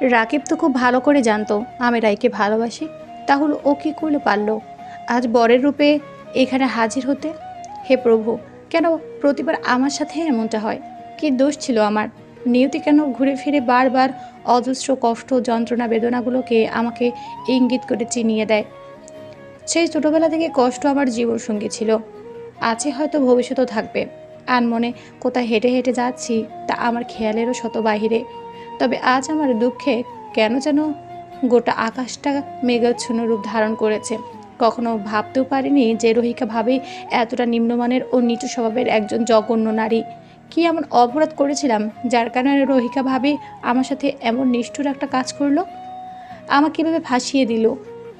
রাকিব তো খুব ভালো করে জানতো আমি রাইকে ভালোবাসি, তাহলে ও কী করলে পারল? আজ বরের রূপে এখানে হাজির হতে? হে প্রভু, কেন প্রতিবার আমার সাথে এমনটা হয়? কি দোষ ছিল আমার? নিয়তি কেন ঘুরে ফিরে বারবার অজস্র কষ্ট, যন্ত্রণা, বেদনাগুলোকে আমাকে ইঙ্গিত করে চিনিয়ে দেয়? সেই ছোটোবেলা থেকে কষ্ট আমার জীবনসঙ্গী ছিল। আছে হয়তো ভবিষ্যতেও থাকবে। আর মনে কোথায় হেঁটে হেঁটে যাচ্ছি, তা আমার খেয়ালেরও শত বাহিরে। তবে আজ আমার দুঃখে কেন যেন গোটা আকাশটা মেঘাচ্ছন্ন রূপ ধারণ করেছে। কখনো ভাবতেও পারিনি যে রোহিকা ভাবে এতটা নিম্নমানের ও নিচু স্বভাবের একজন জঘন্য নারী। কি এমন অপরাধ করেছিলাম যার কারণে রোহিকা ভাবে আমার সাথে এমন নিষ্ঠুর একটা কাজ করল? আমাকে কীভাবে ফাঁসিয়ে দিল।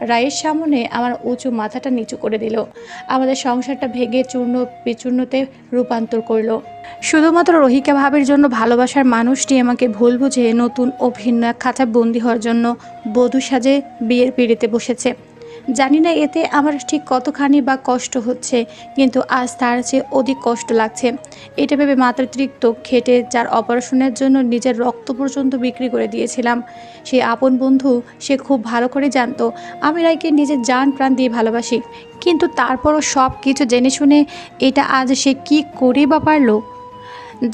রায়ের সামনে আমার উঁচু মাথাটা নিচু করে দিল। আমাদের সংসারটা ভেঙে চূর্ণ বিচূর্ণতে রূপান্তর করল। শুধুমাত্র রোহিকা ভাবের জন্য ভালোবাসার মানুষটি আমাকে ভুল বুঝে নতুন ও ভিন্ন এক খাঁচা বন্দি হওয়ার জন্য বধূ সাজে বিয়ের পিড়িতে বসেছে। জানি না এতে আমার ঠিক কতখানি বা কষ্ট হচ্ছে, কিন্তু আজ তার চেয়ে অধিক কষ্ট লাগছে। এটা ভেবে মাত্রাতিরিক্ত খেটে যার অপারেশনের জন্য নিজের রক্ত পর্যন্ত বিক্রি করে দিয়েছিলাম। সেই আপন বন্ধু, সে খুব ভালো করে জানতো। আমি রায়কে নিজের জান প্রাণ দিয়ে ভালোবাসি, কিন্তু তারপরও সব কিছু জেনে শুনে এটা আজ সে কি করে বা পারল?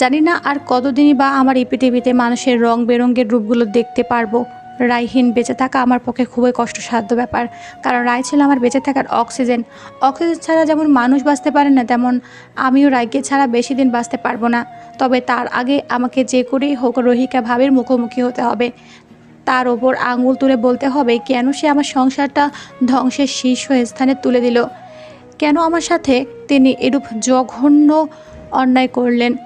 জানি না আর কতদিনই বা আমার এই পৃথিবীতে মানুষের রং বেরঙের রূপগুলো দেখতে পারব। রায়হীন বেঁচে থাকা আমার পক্ষে খুবই কষ্টসাধ্য ব্যাপার। কারণ রায় ছিল আমার বেঁচে থাকার অক্সিজেন। অক্সিজেন ছাড়া যেমন মানুষ বাঁচতে পারে না, তেমন আমিও রায়কে ছাড়া বেশি দিন বাঁচতে পারব না। তবে তার আগে আমাকে যে করেই হোক রোহিকা ভাবের মুখোমুখি হতে হবে। তার ওপর আঙুল তুলে বলতে হবে, কেন সে আমার সংসারটা ধ্বংসের শীর্ষ স্থানে তুলে দিল? কেন আমার সাথে তিনি এরূপ জঘন্য অন্যায় করলেন?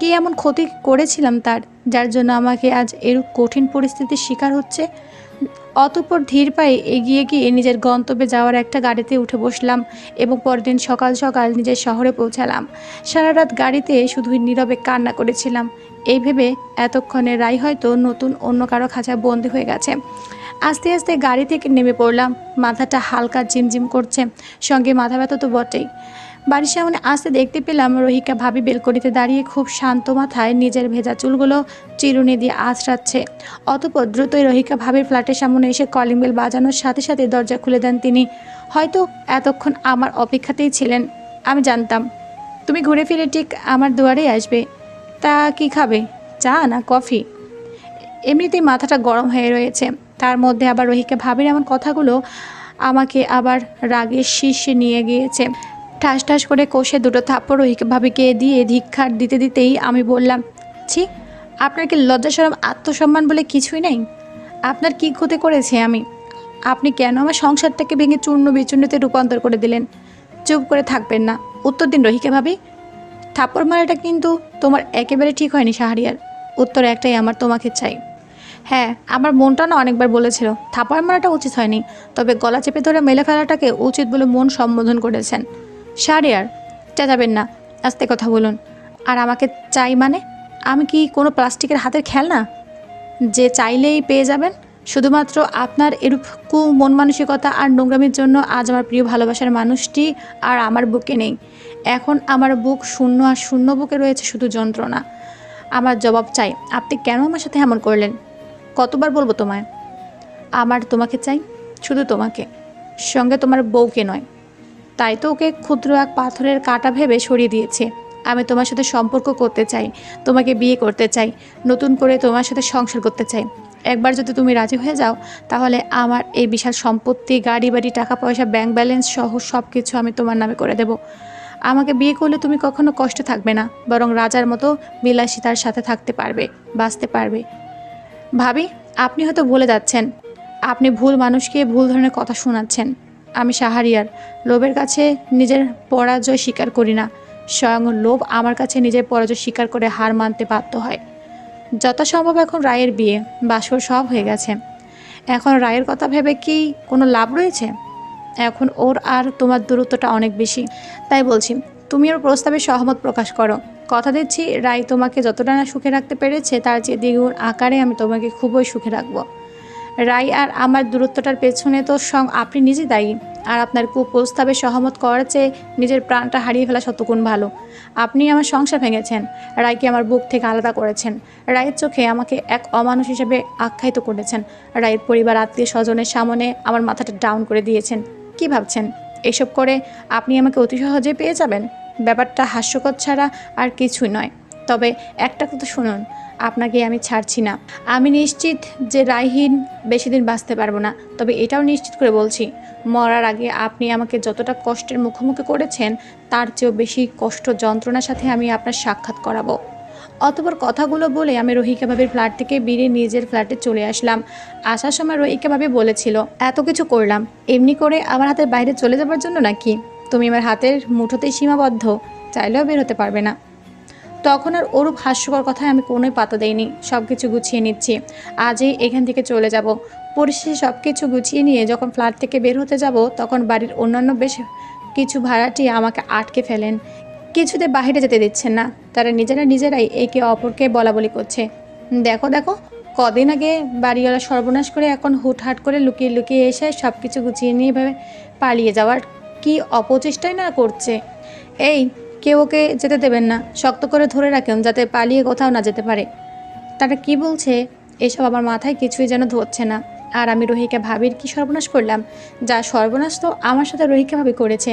কি এমন ক্ষতি করেছিলাম তার? যার জন্য আমাকে আজ এরূপ কঠিন পরিস্থিতির শিকার হচ্ছে। অতপর ধীর পায়ে এগিয়ে গিয়ে নিজের গন্তব্যে যাওয়ার একটা গাড়িতে উঠে বসলাম এবং পরদিন সকাল সকাল নিজের শহরে পৌঁছালাম। সারা রাত গাড়িতে শুধুই নীরবে কান্না করেছিলাম। এই ভেবে এতক্ষণে রাই হয়তো নতুন অন্য কারও খাঁচা বন্দি হয়ে গেছে। আস্তে আস্তে গাড়ি থেকে নেমে পড়লাম। মাথাটা হালকা ঝিমঝিম করছে। সঙ্গে মাথা ব্যথা তো বটেই। বাড়ির সামনে আসতে দেখতে পেলাম রোহিকা ভাবি বেলকনিতে দাঁড়িয়ে খুব শান্ত মাথায় নিজের ভেজা চুলগুলো চিরুনি দিয়ে আঁচড়াচ্ছে। অতপর দ্রুতই রহিকা ভাবির ফ্ল্যাটের সামনে এসে কলিং বেল বাজানোর সাথে সাথে দরজা খুলে দেন তিনি। হয়তো এতক্ষণ আমার অপেক্ষাতেই ছিলেন, আমি জানতাম। তুমি ঘুরে ফিরে ঠিক আমার দুয়ারেই আসবে। তা কি খাবে? চা না কফি? এমনিতেই মাথাটা গরম হয়ে রয়েছে। তার মধ্যে আবার রোহিকা ভাবির এমন কথাগুলো আমাকে আবার রাগের শীর্ষে নিয়ে গিয়েছে। ঠাস ঠাস করে কষে দুটো থাপ্পড় রহিকা ভাবিকে দিয়ে ধিক্ষার দিতে দিতেই আমি বললাম, ছি, আপনার কি লজ্জাসরম আত্মসম্মান বলে কিছুই নেই? আপনার কি ক্ষতি করেছে আমি? আপনি কেন আমার সংসারটাকে ভেঙে চূর্ণ বিচূর্ণতে রূপান্তর করে দিলেন? চুপ করে থাকবেন না। উত্তর দিন রহিকা ভাবি। থাপ্পড় মারাটা কিন্তু তোমার একেবারে ঠিক হয়নি শাহরিয়ার। উত্তর একটাই, আমার তোমাকে চাই। হ্যাঁ আমার মনটা না অনেকবার বলেছিল থাপার মারাটা উচিত হয়নি, তবে গলা চেপে ধরে মেলে ফেলাটাকে উচিত বলে মন সম্বোধন করেছেন। শাহরিয়ার চেঁচাবেন না, আস্তে কথা বলুন। আর আমাকে চাই মানে আমি কি কোনো প্লাস্টিকের হাতের খেলনা? যে চাইলেই পেয়ে যাবেন, শুধুমাত্র আপনার এরূপ কু মন মানসিকতা আর নোংরামির জন্য আজ আমার প্রিয় ভালোবাসার মানুষটি আর আমার বুকে নেই। এখন আমার বুক শূন্য আর শূন্য বুকে রয়েছে শুধু যন্ত্রণা। আমার জবাব চাই, আপনি কেন আমার সাথে এমন করলেন? কতবার বলব তোমায়? আমার তোমাকে চাই, শুধু তোমাকে। সঙ্গে তোমার বউকে নয়। তাই তো ওকে ক্ষুদ্র এক পাথরের কাটা ভেবে সরিয়ে দিয়েছে। আমি তোমার সাথে সম্পর্ক করতে চাই, তোমাকে বিয়ে করতে চাই, নতুন করে তোমার সাথে সংসার করতে চাই। একবার যদি তুমি রাজি হয়ে যাও, তাহলে আমার এই বিশাল সম্পত্তি গাড়ি বাড়ি টাকা পয়সা ব্যাংক ব্যালেন্স সহ সব কিছু আমি তোমার নামে করে দেব। আমাকে বিয়ে করলে তুমি কখনো কষ্ট থাকবে না, বরং রাজার মতো বিলাসিতার সাথে থাকতে পারবে, বাঁচতে পারবে। ভাবি, আপনি হয়তো ভুলে যাচ্ছেন, আপনি ভুল মানুষকে ভুল ধরনের কথা শোনাচ্ছেন। আমি সাহারিয়ার। লোভের কাছে নিজের পরাজয় স্বীকার করি না। স্বয়ং লোভ আমার কাছে নিজের পরাজয় স্বীকার করে হার মানতে বাধ্য হয়। যথাসম্ভব এখন রায়ের বিয়ে। বাসর সব হয়ে গেছে। এখন রায়ের কথা ভেবে কি কোনো লাভ রয়েছে? এখন ওর আর তোমার দূরত্বটা অনেক বেশি। তাই বলছি, তুমি ওর প্রস্তাবে সহমত প্রকাশ করো। কথা দিচ্ছি, রায় তোমাকে যতটা না সুখে রাখতে পেরেছে, তার চেয়ে দ্বিগুণ আকারে আমি তোমাকে খুবই সুখে রাখব। রায় আর আমার দূরত্বটার পেছনে তো সং আপনি নিজে দায়ী। আর আপনার কুপ্রস্তাবে সহমত করার চেয়ে নিজের প্রাণটা হারিয়ে ফেলা শতগুণ ভালো। আপনি আমার সংসার ভেঙেছেন। রায়কে আমার বুক থেকে আলাদা করেছেন। রায়ের চোখে আমাকে এক অমানুষ হিসেবে আখ্যায়িত করেছেন। রায়ের পরিবার, আত্মীয় স্বজনের সামনে আমার মাথাটা ডাউন করে দিয়েছেন। কি ভাবছেন? এসব করে আপনি আমাকে অতি সহজে পেয়ে যাবেন? ব্যাপারটা হাস্যকর ছাড়া আর কিছুই নয়। তবে একটা কথা শুনুন আপনাকে আমি ছাড়ছি না। আমি নিশ্চিত যে রায়হীন বেশি দিন বাঁচতে পারব না, তবে এটাও নিশ্চিত করে বলছি, মরার আগে আপনি আমাকে যতটা কষ্টের মুখোমুখি করেছেন, তার চেয়েও বেশি কষ্ট যন্ত্রণার সাথে আমি আপনার সাক্ষাৎ করাবো। অতপর কথাগুলো বলে আমি রোহিকা ভাবির ফ্ল্যাট থেকে বেরিয়ে নিজের ফ্ল্যাটে চলে আসলাম। আসার সময় রোহিকা ভাবি বলেছিল, এত কিছু করলাম, এমনি করে আমার হাতের বাইরে চলে যাবার জন্য নাকি? তুমি আমার হাতের মুঠোতেই সীমাবদ্ধ, চাইলেও বের হতে পারবে না। তখন আর ওরূপ হাস্যকর কথায় আমি কোনোই পাতা দেইনি। সব কিছু গুছিয়ে নিচ্ছি। আজই এখান থেকে চলে যাব। পরিশেষে সব কিছু গুছিয়ে নিয়ে যখন ফ্ল্যাট থেকে বের হতে যাব, তখন বাড়ির অন্যান্য বেশ কিছু ভাড়াটি আমাকে আটকে ফেলেন। কিছুতে বাইরে যেতে দিচ্ছেন না। তারা নিজেরা নিজেরাই একে অপরকে বলা বলি করছে। দেখো দেখো, কদিন আগে বাড়িওয়ালা সর্বনাশ করে এখন হুটহাট করে লুকিয়ে লুকিয়ে এসে সব কিছু গুছিয়ে নিয়ে এভাবে পালিয়ে যাওয়ার কি অপচেষ্টাই না করছে? এই কেউ ওকে যেতে দেবেন না। শক্ত করে ধরে রাখেন যাতে পালিয়ে কোথাও না যেতে পারে। তারা কি বলছে? এসব আমার মাথায় কিছুই যেন ধরছে না। আর আমি রহিকা ভাবির কি সর্বনাশ করলাম? যা সর্বনাশ তো আমার সাথে রহিকা ভাবি করেছে।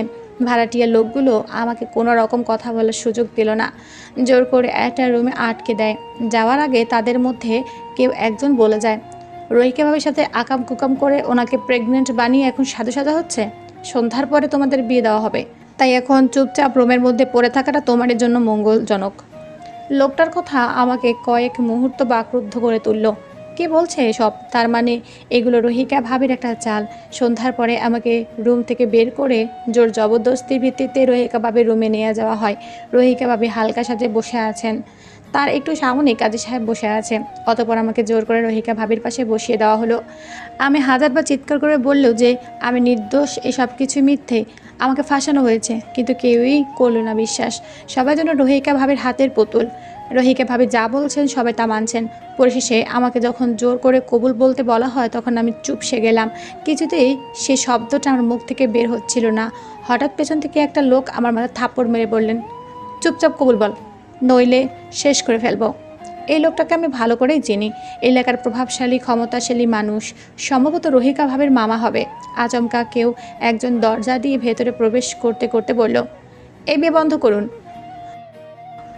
ভাড়াটিয়া লোকগুলো আমাকে কোনো রকম কথা বলার সুযোগ দিল না। জোর করে একটা রুমে আটকে দেয়। যাওয়ার আগে তাদের মধ্যে কেউ একজন বলে যায়, রহিকা ভাবির সাথে আকাম কুকাম করে ওনাকে প্রেগনেন্ট বানিয়ে এখন সাদা সাদা হচ্ছে? সন্ধ্যার পরে তোমাদের বিয়ে দেওয়া হবে। তাই এখন চুপচাপ রুমের মধ্যে পড়ে থাকাটা তোমাদের জন্য মঙ্গলজনক। লোকটার কথা আমাকে কয়েক মুহূর্ত বাকরুদ্ধ করে তুলল। কে বলছে এসব? তার মানে এগুলো রোহিকা ভাবির একটা চাল। সন্ধ্যার পরে আমাকে রুম থেকে বের করে জোর জবরদস্তির ভিত্তিতে রোহিকা ভাবির রুমে নিয়ে যাওয়া হয়। রোহিকা ভাবি হালকা সাজে বসে আছেন। তার একটু সামনে কাজী সাহেব বসে আছে অতপর আমাকে জোর করে রোহিকা ভাবির পাশে বসিয়ে দেওয়া হলো। আমি হাজারবার চিৎকার করে বললেও যে, আমি নির্দোষ, এসব কিছু মিথ্যে। আমাকে ফাঁসানো হয়েছে, কিন্তু কেউই করল না বিশ্বাস। সবাই যেন রোহিকা ভাবের হাতের পুতুল। রোহিকা ভাবে যা বলছেন সবাই তা মানছেন। পরিশেষে আমাকে যখন জোর করে কবুল বলতে বলা হয়, তখন আমি চুপসে গেলাম। কিছুতেই সে শব্দটা আমার মুখ থেকে বের হচ্ছিল না। হঠাৎ পেছন থেকে একটা লোক আমার মাথা থাপ্পড় মেরে বললেন, চুপচাপ কবুল বল, নইলে শেষ করে ফেলব। এই লোকটাকে আমি ভালো করেই চিনি। এলাকার প্রভাবশালী, ক্ষমতাশালী মানুষ, সম্ভবত রহিকা ভাবের মামা হবে। আচমকা কেউ একজন দরজা দিয়ে ভেতরে প্রবেশ করতে করতে বলল, এই বিয়ে বন্ধ করুন।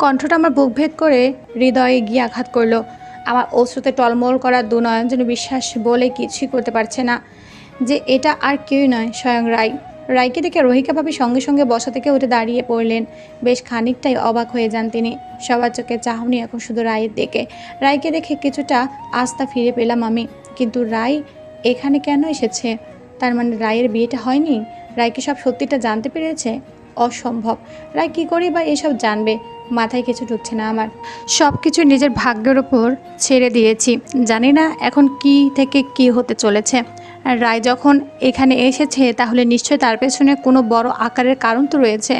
কণ্ঠটা আমার বুক ভেদ করে হৃদয়ে গিয়ে আঘাত করল। আমার অশ্রুতে টলমল করা দু নয়ন যেন বিশ্বাস বলে কিছুই করতে পারছে না যে এটা আর কেউই নয়, স্বয়ং রায়। রায়কে দেখে রোহিকা ভাবি সঙ্গে সঙ্গে বসা থেকে উঠে দাঁড়িয়ে পড়লেন। বেশ খানিকটাই অবাক হয়ে যান তিনি। সবার চোখে চাহনি এখন শুধু রায়ের দিকে। রায়কে দেখে কিছুটা আস্থা ফিরে পেলাম আমি। কিন্তু রায় এখানে কেন এসেছে? তার মানে রায়ের বিয়েটা হয়নি? রায় কি সব সত্যিটা জানতে পেরেছে? অসম্ভব। রায় কী করে বা এসব জানবে? মাথায় কিছু ঢুকছে না আমার। সব কিছু নিজের ভাগ্যের ওপর ছেড়ে দিয়েছি। জানি না এখন কি থেকে কি হতে চলেছে। রায় যখন এখানে এসেছে, তাহলে নিশ্চয় তার পেছনে কোনো বড় আকারের কারণ তো রয়েছে।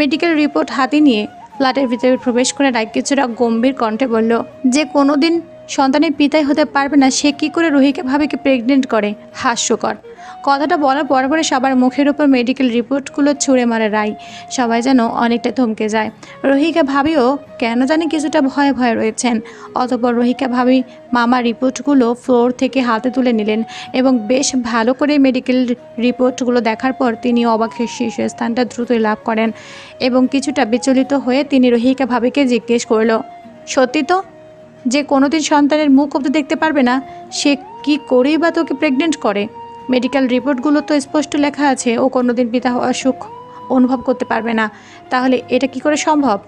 মেডিকেল রিপোর্ট হাতে নিয়ে ফ্ল্যাটের ভিতরে প্রবেশ করে রায় কিছুটা গম্ভীর কণ্ঠে বলল, যে কোনো দিন সন্তানের পিতাই হতে পারবে না, সে কী করে রোহিকে ভাবিকে প্রেগনেন্ট করে? হাস্যকর। কথাটা বলার পর পরে সবার মুখের উপর মেডিকেল রিপোর্টগুলো ছুঁড়ে মারে রায় সবাই যেন অনেকটা থমকে যায়। রোহিকা ভাবিও কেন জানি কিছুটা ভয়ে ভয়ে রয়েছেন। অতপর রোহিকা ভাবি মামা রিপোর্টগুলো ফ্লোর থেকে হাতে তুলে নিলেন এবং বেশ ভালো করে মেডিকেল রিপোর্টগুলো দেখার পর তিনি অবাকের শীর্ষস্থানটা দ্রুতই লাভ করেন এবং কিছুটা বিচলিত হয়ে তিনি রোহিকা ভাবিকে জিজ্ঞেস করল, সত্যি তো? যে কোনোদিন সন্তানের মুখ অব্দি দেখতে পারবে না, সে কি করেই বা তোকে প্রেগনেন্ট করে? মেডিকেল রিপোর্টগুলো তো স্পষ্ট লেখা আছে, ও কোনোদিন পিতা হওয়ার সুখ অনুভব করতে পারবে না। তাহলে এটা কি করে সম্ভব?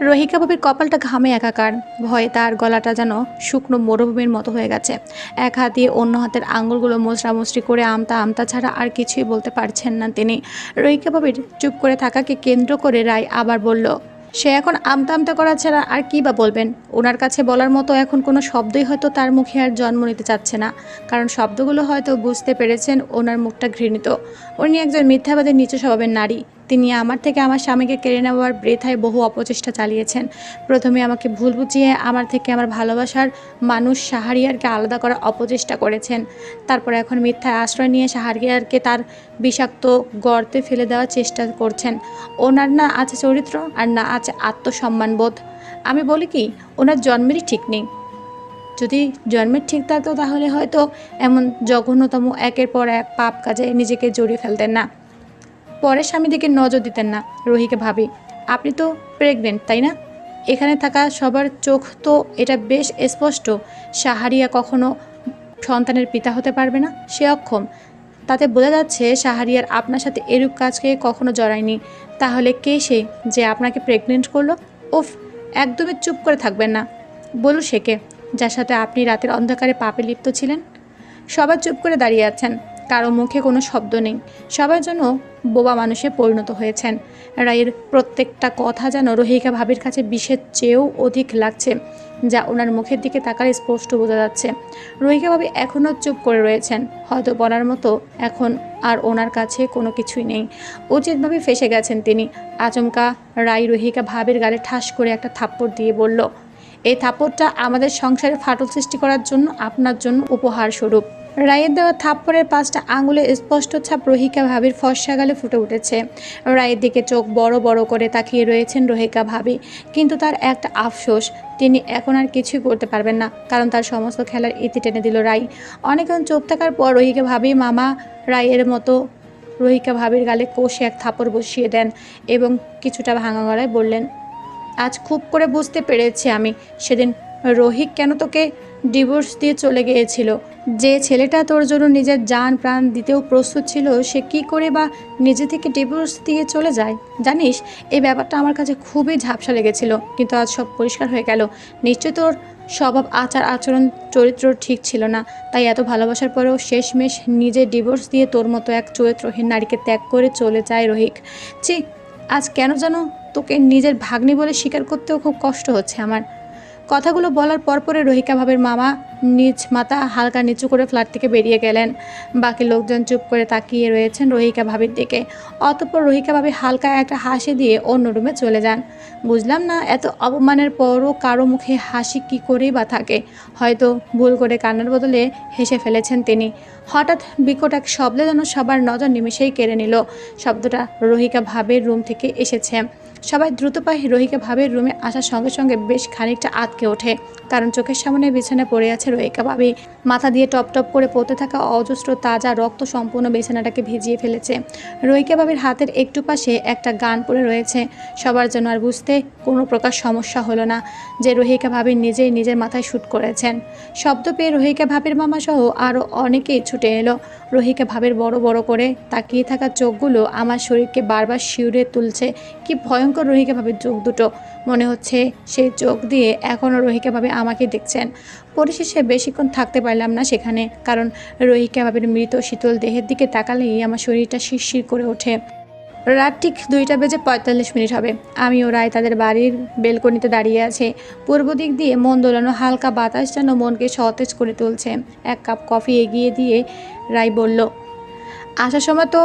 রহিকা বাবির কপালটা ঘামে একাকার। ভয়ে তার গলাটা যেন শুকনো মরুভূমির মতো হয়ে গেছে। এক হাত দিয়ে অন্য হাতের আঙুলগুলো মোচড়ামুচড়ি করে আমতা আমতা ছাড়া আর কিছুই বলতে পারছেন না তিনি। রহিকা বাবির চুপ করে থাকাকে কেন্দ্র করে রায় আবার বলল সে এখন আমতা আমতা করা ছাড়া আর কী বা বলবেন? ওনার কাছে বলার মতো এখন কোনো শব্দই হয়তো তার মুখে আর জন্ম নিতে চাচ্ছে না। কারণ শব্দগুলো হয়তো বুঝতে পেরেছেন ওনার মুখটা ঘৃণিত। উনি একজন মিথ্যাবাদের নিচু স্বভাবের নারী। তিনি আমার থেকে আমার স্বামীকে কেড়ে নেওয়ার বৃথায় বহু অপচেষ্টা চালিয়েছেন। প্রথমে আমাকে ভুল বুঝিয়ে আমার থেকে আমার ভালোবাসার মানুষ শাহারিয়ারকে আলাদা করার অপচেষ্টা করেছেন। তারপর এখন মিথ্যায় আশ্রয় নিয়ে শাহারিয়ারকে তার বিষাক্ত গর্তে ফেলে দেওয়ার চেষ্টা করছেন। ওনার না আছে চরিত্র আর না আছে আত্মসম্মানবোধ আমি বলি কি, ওনার জন্মেরই ঠিক নেই। যদি জন্মের ঠিক থাকতো তাহলে হয়তো এমন জঘন্যতম একের পর এক পাপ কাজে নিজেকে জড়িয়ে ফেলতেন না। পরের স্বামী দিকে নজর দিতেন না, রোহিকে ভাবি। আপনি তো প্রেগনেন্ট তাই না? এখানে থাকা সবার চোখ তো এটা বেশ স্পষ্ট। সাহারিয়া কখনো সন্তানের পিতা হতে পারবে না? সে অক্ষম। তাতে বোঝা যাচ্ছে সাহারিয়ার আপনার সাথে এরূপ কাজকে কখনো জড়ায়নি। তাহলে কে সে যে আপনাকে প্রেগনেন্ট করল? ওফ একদমই চুপ করে থাকবেন না। বলু সে কে, যার সাথে আপনি রাতের অন্ধকারে পাপে লিপ্ত ছিলেন? সবার চুপ করে দাঁড়িয়ে আছেন। কারও মুখে কোনো শব্দ নেই। সবার জন্য বোবা মানুষে পরিণত হয়েছেন। রায়ের প্রত্যেকটা কথা যেন রোহিকা ভাবির কাছে বিষের চেয়েও অধিক লাগছে, যা ওনার মুখের দিকে তাকালে স্পষ্ট বোঝা যাচ্ছে। রোহিকা ভাবি এখনও চুপ করে রয়েছেন। হয়তো বলার মতো এখন আর ওনার কাছে কোনো কিছুই নেই। উচিতভাবে ফেসে গেছেন তিনি। আচমকা রায় রোহিকা ভাবির গালে ঠাস করে একটা থাপ্পড় দিয়ে বলল, এই থাপ্পড়টা আমাদের সংসারে ফাটল সৃষ্টি করার জন্য আপনার জন্য উপহার স্বরূপ। রায়ের দেওয়া থাপ্পড়ের পাঁচটা আঙুলে স্পষ্ট ছাপ রোহিকা ভাবির ফর্সা গালে ফুটে উঠেছে। রায়ের দিকে চোখ বড় বড় করে তাকিয়ে রয়েছেন রোহিকা ভাবি। কিন্তু তার একটা আফসোস, তিনি এখন আর কিছুই করতে পারবেন না, কারণ তার সমস্ত খেলার ইতি টেনে দিল রাই অনেকক্ষণ চোখ থাকার পর রোহিকা ভাবি, মামা, রায়ের মতো রোহিকা ভাবির গালে কষে এক থাপড় বসিয়ে দেন এবং কিছুটা ভাঙা গলায় বললেন, আজ খুব করে বুঝতে পেরেছি আমি, সেদিন রোহিক কেন তোকে ডিভোর্স দিয়ে চলে গিয়েছিল। যে ছেলেটা তোর জন্য নিজের জান প্রাণ দিতেও প্রস্তুত ছিল, সে কি করে বা নিজে থেকে ডিভোর্স দিয়ে চলে যায়? জানিস, এই ব্যাপারটা আমার কাছে খুবই ঝাপসা লেগেছিল, কিন্তু আজ সব পরিষ্কার হয়ে গেল। নিশ্চয় তোর স্বভাব, আচার, আচরণ, চরিত্র ঠিক ছিল না, তাই এত ভালোবাসার পরেও শেষমেশ নিজে ডিভোর্স দিয়ে তোর মতো এক চরিত্রহীন নারীকে ত্যাগ করে চলে যায় রোহিক। ছি, আজ কেন যেন তোকে নিজের ভাগ্নি বলে স্বীকার করতেও খুব কষ্ট হচ্ছে আমার। কথাগুলো বলার পরপরে রোহিকা ভাবের মামা নিজ মাথা হালকা নিচু করে ফ্ল্যাট থেকে বেরিয়ে গেলেন। বাকি লোকজন চুপ করে তাকিয়ে রয়েছেন রোহিকা ভাবির দিকে। অতঃপর রোহিকা ভাবি হালকা একটা হাসি দিয়ে অন্য রুমে চলে যান। বুঝলাম না, এত অপমানের পরও কারও মুখে হাসি কি করেই বা থাকে। হয়তো ভুল করে কান্নার বদলে হেসে ফেলেছেন তিনি। হঠাৎ বিকট এক শব্দে যেন সবার নজর নিমেষেই কেড়ে নিল। শব্দটা রোহিকা ভাবের রুম থেকে এসেছে। সবাই দ্রুত পায়ে রোহিকা ভাবের রুমে আসার সঙ্গে সঙ্গে বেশ খানিকটা আতকে ওঠে, কারণ চোখের সামনে বিছানায় পড়ে আছে রোহিকা ভাবি। মাথা দিয়ে টপ টপ করে পড়তে থাকা অজস্র তাজা রক্ত সম্পূর্ণ বিছানাটাকে ভিজিয়ে ফেলেছে। রোহিকা ভাবির হাতের একটু পাশে একটা গান পড়ে রয়েছে। সবার জন্য আর বুঝতে কোনো প্রকার সমস্যা হলো না যে রোহিকা ভাবি নিজেই নিজের মাথায় শ্যুট করেছেন। শব্দ পেয়ে রোহিকা ভাবির মামাসহ আরও অনেকেই ছুটে এলো। রোহিকা ভাবের বড় বড় করে তাকিয়ে থাকা চোখগুলো আমার শরীরকে বারবার শিউরে তুলছে। কি ভয়ঙ্কর রোহিকা ভাবের চোখ দুটো। মনে হচ্ছে সেই চোখ দিয়ে এখনও রোহিকা ভাবে আমাকে দেখছেন। পরিশেষে বেশিক্ষণ থাকতে পারলাম না সেখানে, কারণ রোহিকা ভাবের মৃত শীতল দেহের দিকে তাকালেই আমার শরীরটা শিরশির করে ওঠে। রাত ঠিক দুইটা বেজে পঁয়তাল্লিশ মিনিট হবে। আমি ও রায় তাদের বাড়ির বেলকনিতে দাঁড়িয়ে আছে। পূর্ব দিক দিয়ে মন দোলানো হালকা বাতাস যেন মনকে সতেজ করে তুলছে। এক কাপ কফি এগিয়ে দিয়ে রায় বলল, আসার সময় তো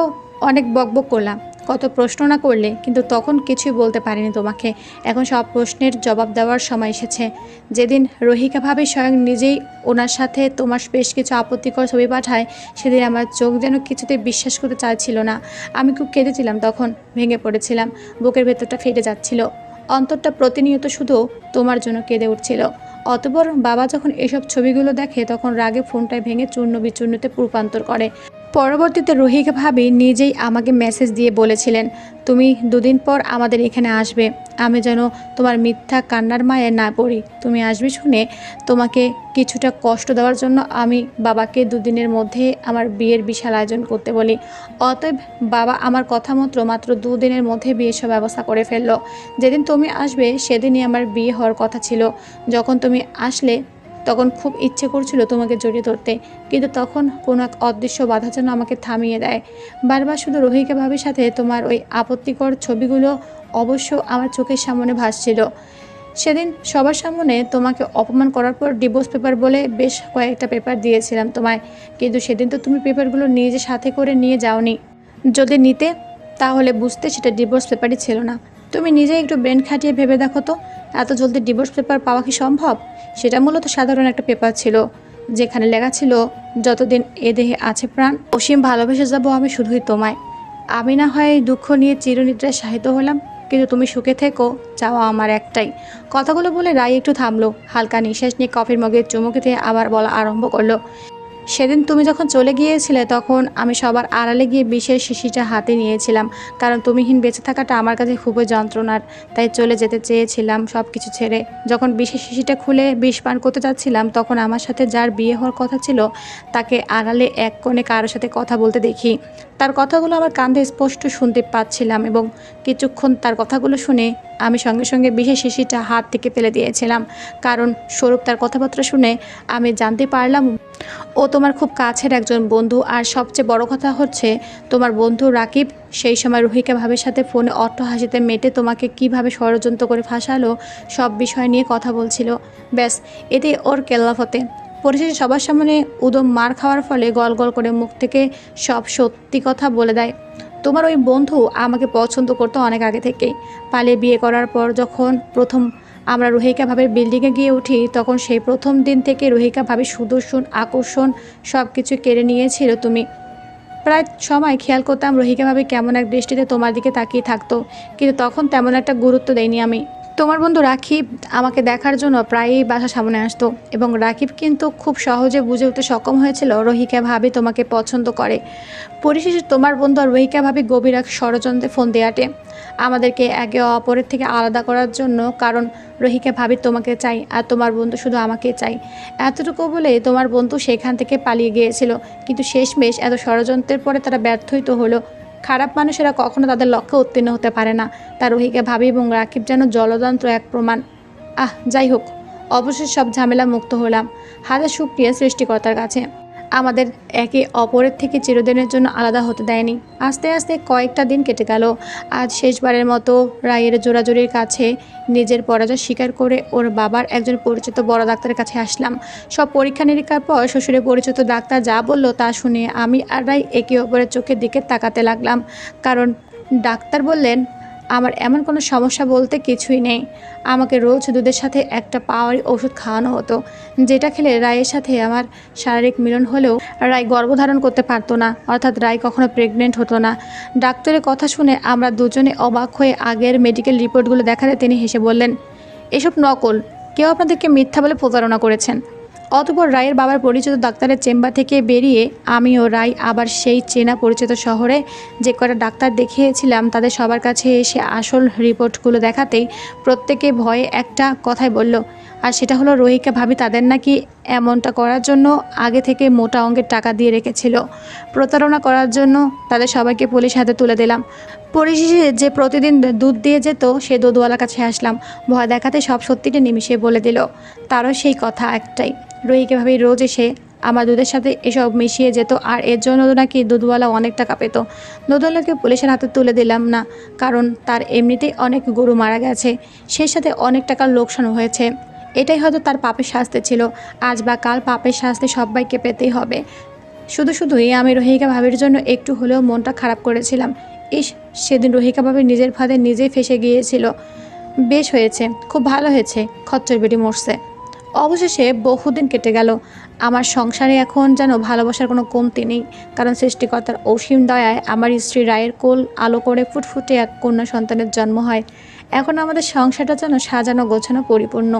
অনেক বকবক করলাম। কত প্রশ্ন না করলে কিন্তু তখন কিছুই বলতে পারিনি তোমাকে। এখন সব প্রশ্নের জবাব দেওয়ার সময় এসেছে। যেদিন রোহিকা ভাবে স্বয়ং নিজেই ওনার সাথে তোমার বেশ কিছু আপত্তিকর ছবি পাঠায়, সেদিন আমার চোখ যেন কিছুতে বিশ্বাস করতে চাইছিল না। আমি খুব কেঁদেছিলাম তখন, ভেঙে পড়েছিলাম, বুকের ভেতরটা ফেটে যাচ্ছিল। অন্তরটা প্রতিনিয়ত শুধু তোমার জন্য কেঁদে উঠছিল। অতপর বাবা যখন এসব ছবিগুলো দেখে তখন রাগে ফোনটায় ভেঙে চূর্ণ বিচূর্ণতে রূপান্তর করে। পরবর্তীতে রোহিকা ভাবি নিজেই আমাকে মেসেজ দিয়ে বলেছিলেন, তুমি দুদিন পর আমাদের এখানে আসবে, আমি যেন তোমার মিথ্যা কান্নার মায়ে না পড়ি। তুমি আসবে শুনে তোমাকে কিছুটা কষ্ট দেওয়ার জন্য আমি বাবাকে দুদিনের মধ্যে আমার বিয়ের বিশাল আয়োজন করতে বলি। অতএব বাবা আমার কথা মতো মাত্র দুদিনের মধ্যে বিয়ের সব ব্যবস্থা করে ফেলল। যেদিন তুমি আসবে, সেদিনই আমার বিয়ে হওয়ার কথা ছিল। যখন তুমি আসলে তখন খুব ইচ্ছে করছিল তোমাকে জড়িয়ে ধরতে, কিন্তু তখন কোনো এক অদৃশ্য বাধা যেন আমাকে থামিয়ে দেয়। বারবার শুধু রোহিকা ভাবির সাথে তোমার ওই আপত্তিকর ছবিগুলো অবশ্য আমার চোখের সামনে ভাসছিল। সেদিন সবার সামনে তোমাকে অপমান করার পর ডিভোর্স পেপার বলে বেশ কয়েকটা পেপার দিয়েছিলাম তোমায়, কিন্তু সেদিন তো তুমি পেপারগুলো নিজে সাথে করে নিয়ে যাওনি। যদি নিতে, তাহলে বুঝতে সেটা ডিভোর্স পেপারই ছিল না। তুমি নিজে একটু ব্রেন খাটিয়ে ভেবে দেখো তো, এত জলদি ডিভোর্স পেপার পাওয়া কি সম্ভব? সেটা মূলত সাধারণ একটা পেপার ছিল, যেখানে লেখা ছিল, যতদিন এ দেহে আছে প্রাণ, অসীম ভালোবেসে যাব আমি শুধুই তোমায়। আমি না হয় দুঃখ নিয়ে চিরনিদ্রায় সাহিত্য হলাম, কিন্তু তুমি সুখে থেকো, চাওয়া আমার একটাই। কথাগুলো বলে রায় একটু থামলো, হালকা নিঃশ্বাস নিয়ে কফির মগে চুমুকে দিয়ে আবার বলা আরম্ভ করল সেদিন তুমি যখন চলে গিয়েছিলে, তখন আমি সবার আড়ালে গিয়ে বিশেষ শিশিটা হাতে নিয়েছিলাম। কারণ তুমিহীন বেঁচে থাকাটা আমার কাছে খুবই যন্ত্রণার, তাই চলে যেতে চেয়েছিলাম সব কিছু ছেড়ে। যখন বিশেষ শিশিটা খুলে বিষ পান করতে যাচ্ছিলাম, তখন আমার সাথে যার বিয়ে হওয়ার কথা ছিল, তাকে আড়ালে এক কোণে কারোর সাথে কথা বলতে দেখি। তার কথাগুলো আমার কান্ধে স্পষ্ট শুনতে পাচ্ছিলাম এবং কিছুক্ষণ তার কথাগুলো শুনে আমি সঙ্গে সঙ্গে বিশেষ শিশিটা হাত থেকে ফেলে দিয়েছিলাম। কারণ স্বরূপ তার কথাবার্তা শুনে আমি জানতে পারলাম ও তোমার খুব কাছের একজন বন্ধু, আর সবচেয়ে বড় কথা হচ্ছে তোমার বন্ধু রাকিব, সেই সময় রুহিকা ভাবের সাথে ফোনে হাসিতে মেটে তোমাকে কীভাবে ষড়যন্ত্র করে ফাঁসালো, সব বিষয় নিয়ে কথা বলছিল। ব্যাস, এতে ওর কেল্লাফতে। পরিশেষে সবার সামনে উদম মার খাওয়ার ফলে গল গল করে মুখ থেকে সব সত্যি কথা বলে দেয়। তোমার ওই বন্ধু আমাকে পছন্দ করতো অনেক আগে থেকেই। পালে বিয়ে করার পর যখন প্রথম আমরা রোহিকা ভাবের বিল্ডিংয়ে গিয়ে উঠি, তখন সেই প্রথম দিন থেকে রোহিকা ভাবে সুদর্শন, আকর্ষণ সব কিছু কেড়ে নিয়েছিল তুমি। প্রায় সময় খেয়াল করতাম রোহিকা ভাবে কেমন এক দৃষ্টিতে তোমার দিকে তাকিয়ে থাকতো, কিন্তু তখন তেমন একটা গুরুত্ব দেয়নি আমি। তোমার বন্ধু রাকিব আমাকে দেখার জন্য প্রায়ই বাসা সামনে আসতো এবং রাকিব কিন্তু খুব সহজে বুঝে উঠতে সক্ষম হয়েছিল রোহিকা ভাবি তোমাকে পছন্দ করে। পরিশেষে তোমার বন্ধু আর রোহিকা ভাবি গভীর এক ষড়যন্ত্রে ফোন দেয়াটে আমাদেরকে একে অপরের থেকে আলাদা করার জন্য কারণ রোহিকা ভাবি তোমাকে চাই আর তোমার বন্ধু শুধু আমাকে চাই। এতটুকু বলে তোমার বন্ধু সেখান থেকে পালিয়ে গিয়েছিল। কিন্তু শেষমেশ এত ষড়যন্ত্রের পরে তারা ব্যর্থই তো হলো। খারাপ মানুষেরা কখনো তাদের লক্ষ্যে উত্তীর্ণ হতে পারে না। তার রোহিকে ভাবি এবং রাকিব যেন জলতন্ত্র এক প্রমাণ। আহ, যাই হোক অবশ্যই সব ঝামেলা মুক্ত হলাম। হাজার সুক্রিয়া সৃষ্টিকর্তার কাছে। আমাদের একে অপরের থেকে চিরদিনের জন্য আলাদা হতে দেয়নি। আস্তে আস্তে কয়েকটা দিন কেটে গেল। আজ শেষবারের মতো রায়ের জোরাজোরির কাছে নিজের পরাজয় স্বীকার করে ওর বাবার একজন পরিচিত বড় ডাক্তারের কাছে আসলাম। সব পরীক্ষা নিরীক্ষার পর শ্বশুরের পরিচিত ডাক্তার যা বলল তা শুনে আমি আর রায় একে অপরের চোখের দিকে তাকাতে লাগলাম। কারণ ডাক্তার বললেন আমার এমন কোনো সমস্যা বলতে কিছুই নেই। আমাকে রোজ দুধের সাথে একটা পাওয়ারি ওষুধ খাওয়ানো হতো, যেটা খেলে রায়ের সাথে আমার শারীরিক মিলন হলেও রায় গর্ভধারণ করতে পারতো না, অর্থাৎ রায় কখনো প্রেগনেন্ট হতো না। ডাক্তারের কথা শুনে আমরা দুজনে অবাক হয়ে আগের মেডিকেল রিপোর্টগুলো দেখাতে তিনি হেসে বললেন, এসব নকল। কেউ আপনাদেরকে মিথ্যা বলে প্রতারণা করেছেন। অতপর রায়ের বাবার পরিচিত ডাক্তারের চেম্বার থেকে বেরিয়ে আমি ও রায় আবার সেই চেনা পরিচিত শহরে যে কটা ডাক্তার দেখিয়েছিলাম, তাদের সবার কাছে এসে আসল রিপোর্টগুলো দেখাতেই প্রত্যেকে ভয়ে একটা কথাই বলল, আর সেটা হলো রোহিকা ভাবি তাদের নাকি এমনটা করার জন্য আগে থেকে মোটা অঙ্কের টাকা দিয়ে রেখেছিল। প্রতারণা করার জন্য তাদের সবাইকে পুলিশ হাতে তুলে দিলাম। পরিশেষে যে প্রতিদিন দুধ দিয়ে যেত, সে দুধওয়ালার কাছে আসলাম। ভয় দেখাতে সব সত্যিটা নিমিশে বলে দিল। তারও সেই কথা একটাই। রোহিকে ভাবি রোজ এসে আমার দুধের সাথে এসব মিশিয়ে যেত, আর এর জন্য নাকি দুধওয়ালা অনেক টাকা পেত। দুধওয়ালাকে পুলিশের হাতে তুলে দিলাম না, কারণ তার এমনিতেই অনেক গরু মারা গেছে। সেই সাথে অনেক টাকার লোকসান হয়েছে। এটাই হয়তো তার পাপের শাস্তি ছিল। আজ বা কাল পাপের শাস্তি সবাইকে পেতেই হবে। শুধু শুধুই আমি রোহিকা ভাবির জন্য একটু হলেও মনটা খারাপ করেছিলাম। ইস, সেদিন রোহিকা ভাবি নিজের ফাঁদে নিজেই ফেসে গিয়েছিল। বেশ হয়েছে, খুব ভালো হয়েছে, খচ্চর বেটি মরছে। অবশেষে বহুদিন কেটে গেল। আমার সংসারে এখন যেন ভালোবাসার কোনো কমতি নেই, কারণ সৃষ্টিকর্তার অসীম দয়ায় আমার স্ত্রী রায়ের কোল আলো করে ফুটফুটে এক কন্যা সন্তানের জন্ম হয়। এখন আমাদের সংসারটা যেন সাজানো গোছানো পরিপূর্ণ।